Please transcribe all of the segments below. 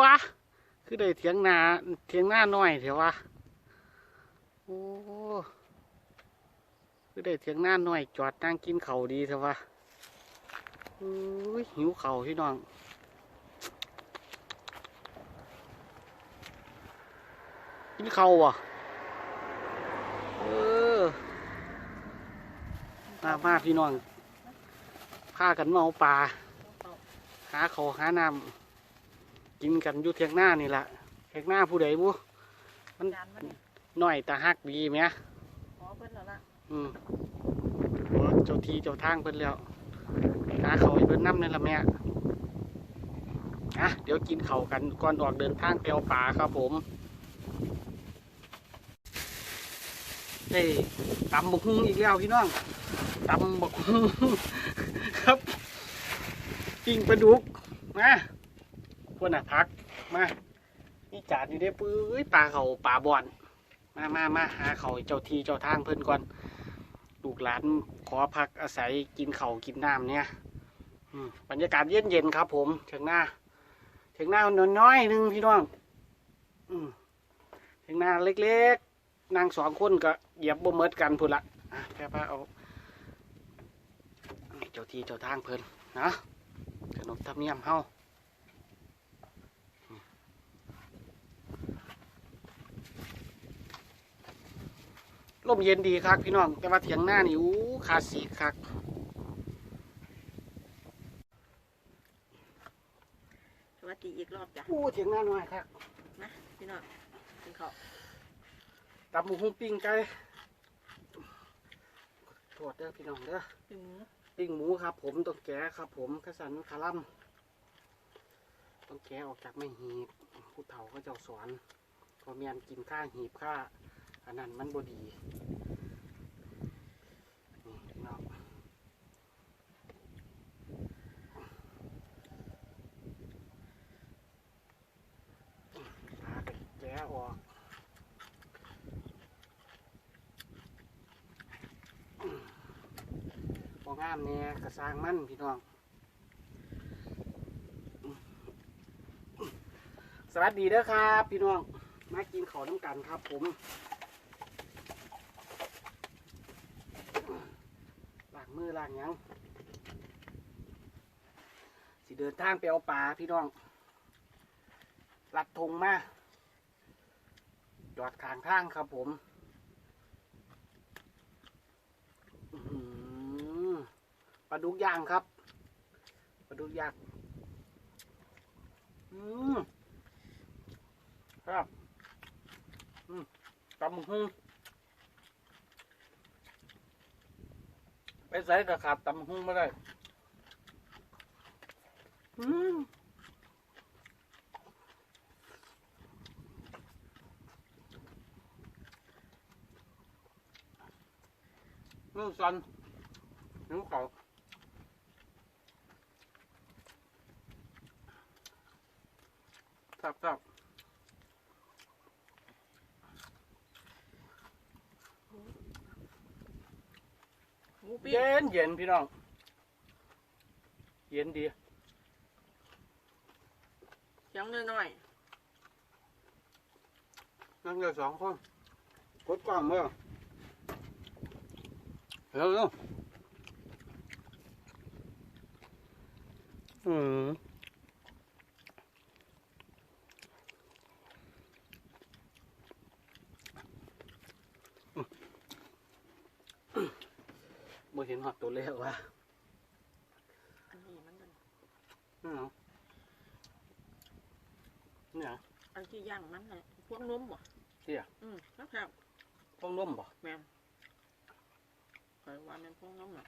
บ้าคือได้เถียงนาเถียงหน้าน้อยเถอะวะโอ้คือได้เถียงหน้าน้อย จอดนั่งกินเข่าดีเถอะวะอุ้ยหิวเข่าพี่น้องกินเข่าวะเออมามาพี่น้องพากันมาเอาปลาหาเขาหาน้ำ กินกันอยู่เทียงหน้านี่แหละเทียงหน้าผู้ใดบุมันจานมันเนี่ยหน่อยแต่ฮักดีไหมขอเพิ่นแล้วล่ะอืมโอ้เจ้าทีเจ้าทางเพิ่นแล้วหาเขาวให้เพิ่นน้ำนี่ละแม่อะเดี๋ยวกินเขาวกันก่อนออกเดินทางไปเอาปลาครับผมเฮ้ยตำบกฮุ่งอีกแล้วพี่น้องตำบกฮุ่งครับปิ้งปลาดุกมา พวกน่ะพักมานี่จานอยู่ได้ปื้ยปลาเขาปลาบอนมามามาหาเขาเจ้าทีเจ้าทางเพิ่นก่อนลูกหลานขอพักอาศัยกินเขากินน้ำเนี่ยอืมบรรยากาศเย็นเย็นครับ ผมเถียงหน้าเถียงหน้าน้อยๆหนึงพี่น้องอืมเถียงหน้าเล็กๆนางสองคนก็เหยียบบ่เมิดกันพุ่นละอะแค่พาเอาเจ้าทีเจ้าทางเพิ่นนะขนบธรรมเนียมเฮา ลมเย็นดีครับพี่น้อง แต่ว่าเถียงหน้านี่อู้ขาดสีกครับสวัสดีอีกรอบจ้ะอู้เถียงหน้าหน่อยครับนะพี่น้องกินข้าวตับหมูหุ้งปิ้งไก่โทษเด้อพี่น้องเด้อพี่หมูปิ้งหมูครับ ผมต้องแกะครับ ผมกระสันคาล่ำต้องแกะออกจากไม่หีบผู้เฒ่าก็เจ้าสอนพอเมียนกินข้าหีบข้า อันนั้นมันบดีนี่พี่น้องาแกะออกพองามเนี่ยกระสางมั่นพี่น้อง สวัสดีเด้อครับ พี่น้อง มากินข้าวน้ำกันครับผม ล้างมือล้างยังสิเดินทางไปเอาปลาพี่น้องลัดธงมาจอดขางทางครับผมปลาดุกย่างครับปลาดุกย่างอืมครับอืมตำหึง ไปใส่กระขาดตำหึ่งไม่ได้อืมมือสั่นนิ้วเขาครับครับ หมูปิ้งเย็นเย็นพี่น้อง เย็นดีเสียงน้อยนั่งเดียวสองคนกดกล้องเมื่อเร็วเร็วอืม บ่เห็นหอดตัวเล็กว่ะๆอันนี้มันเป็นนี่เหรอนี่เหรออันที่ย่างมันน่ะพวกนมบ่เสี่ย อืมนะครับต้องร่มบ่แม่นคอยว่าแม่นพวกนมน่ะ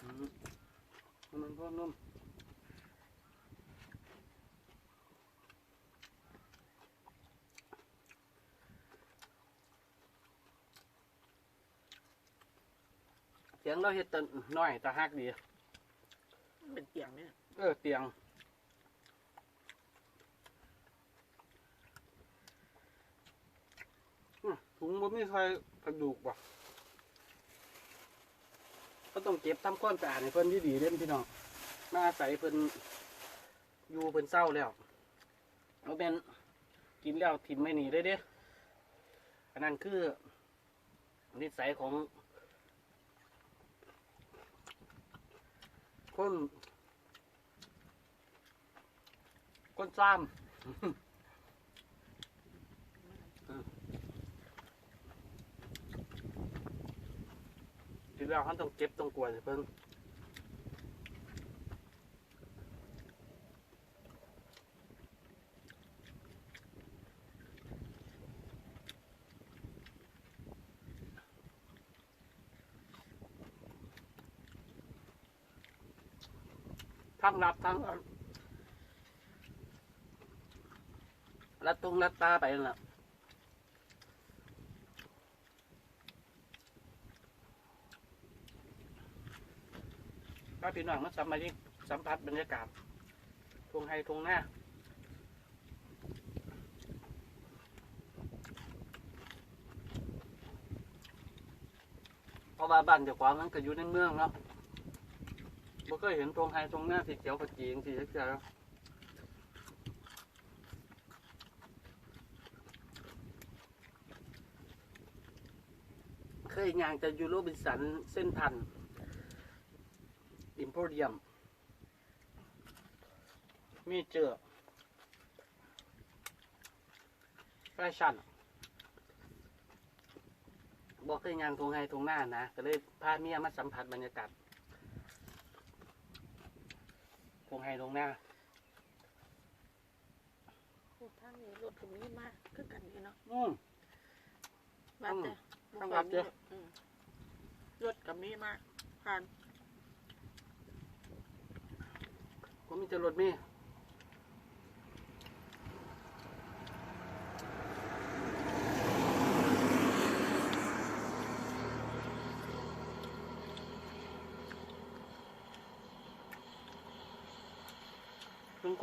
อืมมันพวกนุ่ม เสียงเราเฮ็ดแตนน้อยแต่ฮักดี มันเป็นเตียงเนี่ยเออเตียงอื้อถุงบ่มีใครกระดูกบ่ก็ต้องเก็บทำความสะอาดให้เพิ่นดีๆเด้นพี่น้องอมาอาศัยเพิ่นอยู่เพิ่นเศร้าแล้วเอาเป็นกินแล้วถิ่มไม่หนีได้เด้อันนั้นคือนิสัยของ คนคนซ้ำทีแรกเขาต้องเก็บต้องกลัวสิเพิ่ง ทั้งรับทั้งรัดตรงรัดตาไปและถ้าพี่น้องมาสัมมาที่สัมผัสบรรยากาศทวงไฮทวงหน้าเพราะว่าบ้านเจ้าของมันก็อยู่ในเมืองเนาะ บ่เคยเห็นทวงไฮทวงหน้าสีเขียวขจีจริงๆเสียวเคยย่างจะยูโรบินสันเส้นพันอิมโพเรียม มีเจอแฟชั่นบอกเคยยางทงไฮทงหน้านะ ก็เลยพาเมียมาสัมผัสบรรยากาศท งไฮทงหน้าโอ้ทางนี้รถก็มีมากคือกันนี่เนาะอืมว่าแต่ต้องรับเด้อ อืมรถก็มีมากผ่าน ผมมีแต่รถเมีเ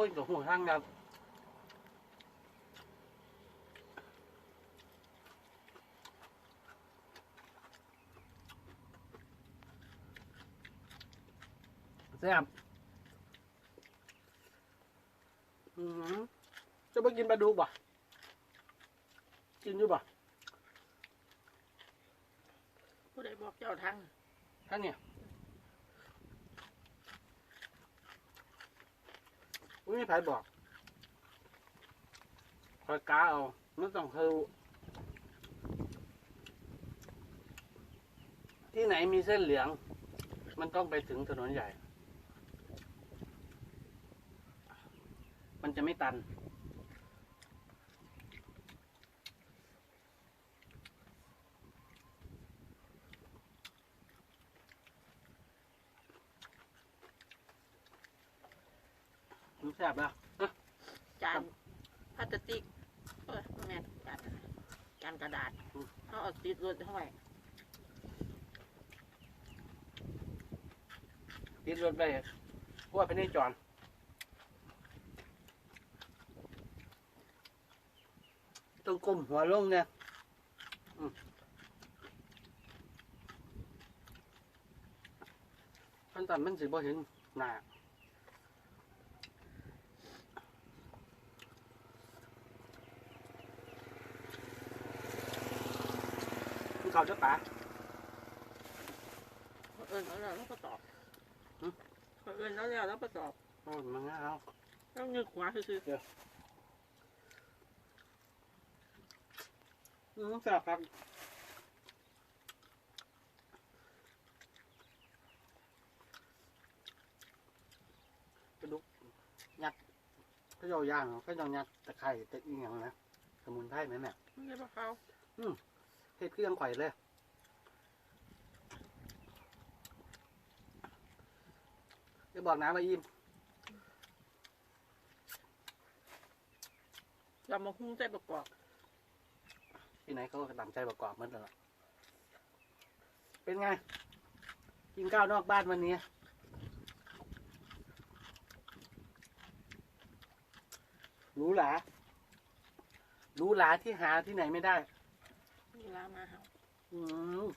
คนกับหัวทางครับแซ่บอืมจะไปกินปลาดุกบ่ะกินอยู่บ่ะผู้ใดบอกเจ้าทางท่านเนี่ย อุ้ยไม่ไผบอกคอยกาเอาไม่ต้องเฮาที่ไหนมีเส้นเหลือง มันต้องไปถึงถนนใหญ่ มันจะไม่ตัน มันแซ่บแล้วจานพลาสติกเออแม่นจานจานกระดาษเขาเอาติดรถเข้าไปติดรถไปพวกไปนี่จอนต้องก้มหัวลงเนี่ยอืมพันตันมันสิบ่เห็นหน้า เขาจะปาเอิญแล้วแล้วแล้วก็ตอบหึเอิญแล้วแล้วแล้วก็ตอบโอ้ยมันง่ายเอาแล้วนึกขวาคืออืมแซ่บครับกระดูกยัดก็ยาวย่างก็ยาวยัดตะไคร้ตะอีหยังนะสมุนไพรไหมแม่ๆไม่ใช่ปลาเขา เทศเครื่องข่อยเลยจะบอกน้ำมายิ้มเรามาหุ้งใจประกอบที่ไหนเขาก็ตามใจประกอบเหมือนกันล่ะเป็นไง กินข้าวนอกบ้านวันนี้หรู้หลาหรู้หลาที่หาที่ไหนไม่ได้ มีลามาเห่าอืม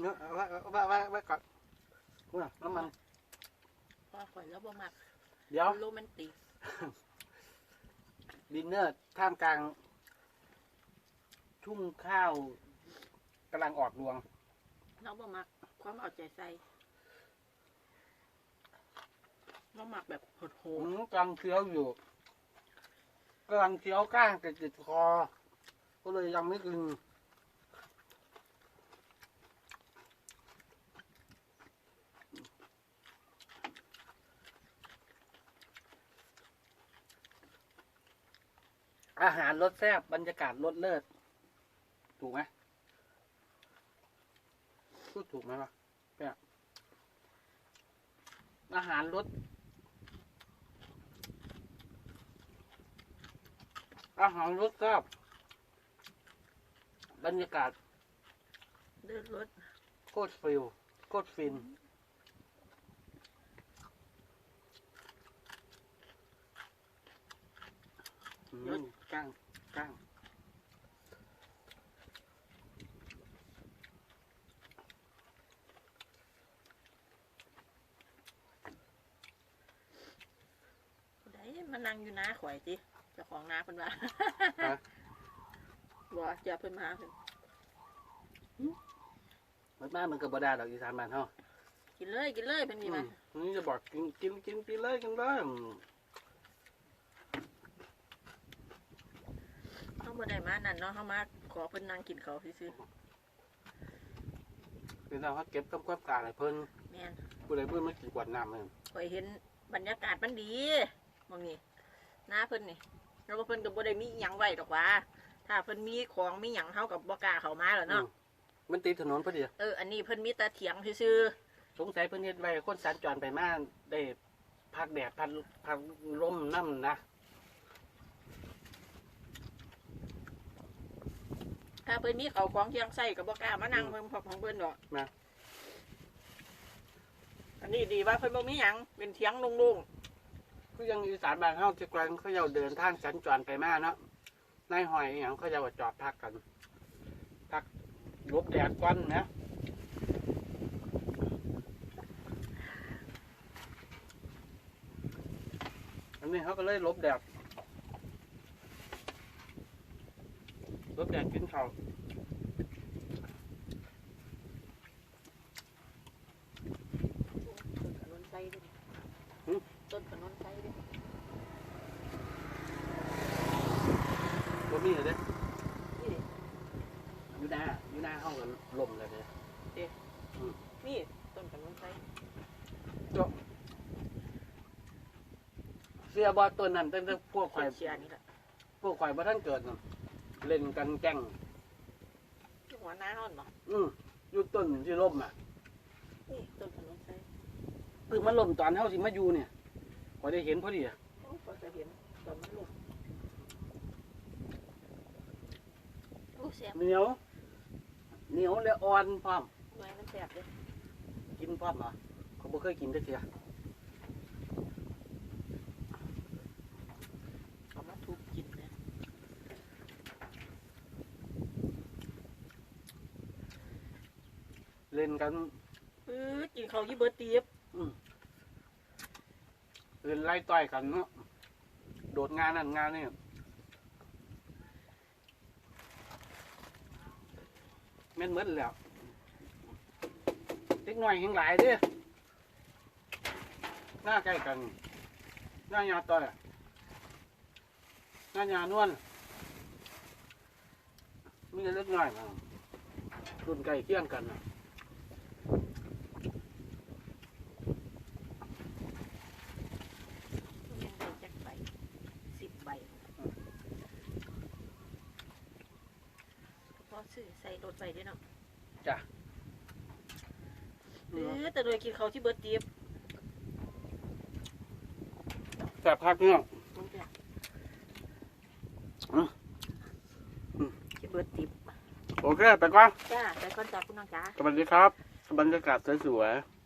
เนื้อเอาไว้เอาไว้เอาไว้เอาไว้ก่อนว่าน้ำมันพอข่อยแล้วบ่มักเดี๋ยว โรแมนติกดินเนอร์ท่ามกลาง ทุ่งข้าวกำลังออกรวง เราบ่มักความเอาใจใส่ เรามักแบบโหดผมกำลังเคี้ยวอยู่กำลังเคี้ยวก้างติดติดคอ ก็เลยยังไม่กินอาหารรสแซ่บบรรยากาศรสเลิศ ถูกไหมพูดถูกไหมวะเนี่ยอาหารรส อาหารรสแซ่บบรรยากาศๆเดินรถโคตรฟิลโคตรฟิน อืมก้างก้างได้มานั่งอยู่นาข่อยสิเจ้าของนาเพิ่นว่าฮะ บ่เจ้าเพิ่นมาเพิ่นมันมามันกับบดาดอกอีสานบ้านเฮากินเลยกินเลยเพิ่นนี่มาอืมนี่จะบอกกินกินกินกินเลยกินเลยอืมเฮาบ่ได้มานั่นเนาะเฮามาขอเพิ่นนั่งกินข้าวซื่อเป็นเราเขาเก็บกับความกลางให้เพิ่นๆแม่นผู้ใดเพิ่นมากินกวดน้ำเพิ่นข่อยเห็นบรรยากาศมันดีมองนี่นาเพิ่นนี่ แล้วก็เพิ่นก็บ่ได้มีหยังไว้ดอกว่า ถ้าเพิ่นมีของมีหยังเฮากับบ่กล้าเข้ามาแล้วเนาะอืมมันติดถนนพอดีเออ อันนี้เพิ่นมีแต่เถียงซื่อสงสัยเพิ่นเฮ็ดไว้คนสัญจรไปมาได้พักแดดพักพักลมน้ำนะๆถ้าเพิ่นมีเขาของเที่ยงใส่ก็บ่กล้ามานั่งเพิ่นพอของเพิ่นดอกอันนี้ดีว่าเพิ่นบ่มีหยังเป็นเถียงโล่ง คือยังอีสานบ้านเฮาจะกลางเขาเจ้าเดินทางสัญจรไปมาเนาะนายหอยอหย่างเขาเจ้าก็จอดพักกัน พักหลบแดดก่อนนะอันนี้เขาก็เลยหลบแดดหลบแดดกินข้าวๆต้นขนุนไส้ด้วยต้นขนุนไส้ด้วย บ่มีเลยเด้นี่อยู่หน้าอยู่หน้าห้องกันลมเลยเนี่ยนี่ต้นขนุนไส้เสียบอตัวนั้นตั้งแต่พวกข่อยเชียร์นี่แหละพวกข่อยบ่ท่านเกิดน่ะเล่นกันแกล้งหัวหน้าเฮาเนาะอืมอยู่ต้นที่ล่มอะนี่ต้นขนุนไส้คือมันล่มตอนเฮาสิมาอยู่เนี่ยข่อยได้เห็นพอดีอะโอ้ก็จะเห็นตอนมันลงโอ้แซ่บ เหนียว เหนียวและอ่อนพร้อมหน่วยมันแซ่บเลยกินพร้อมเหรอเขาบ่เคยกินจักเทียเอามาทุบกินนะเล่นกันเออกินข้าวยี่เบิร์ดตีบเล่นไล่ต่อยกันเนาะโดดงานนั่นงานนี่ แม่นเหมือนแล้วเด็กน้อยยังหลายเด้หน้าใกล้กันหน้ายาต่อยหน้ายานวลมีเล็กน้อยมารุ่นใกล้เคียงกันนะ ยังได้จักใบสิบใบพอ ซื้อใส่รถไปด้วยเนาะจ้ะเออแต่โดยกินข้าวที่เบิร์ดตีบแต่พักเนี่ยมันจะอืม ที่เบิร์ดตีบโอเค ไปก่อนจ้าแต่ก่อนจากคุณน้องจ้าสวัสดีครับบรรยากาศสวยๆ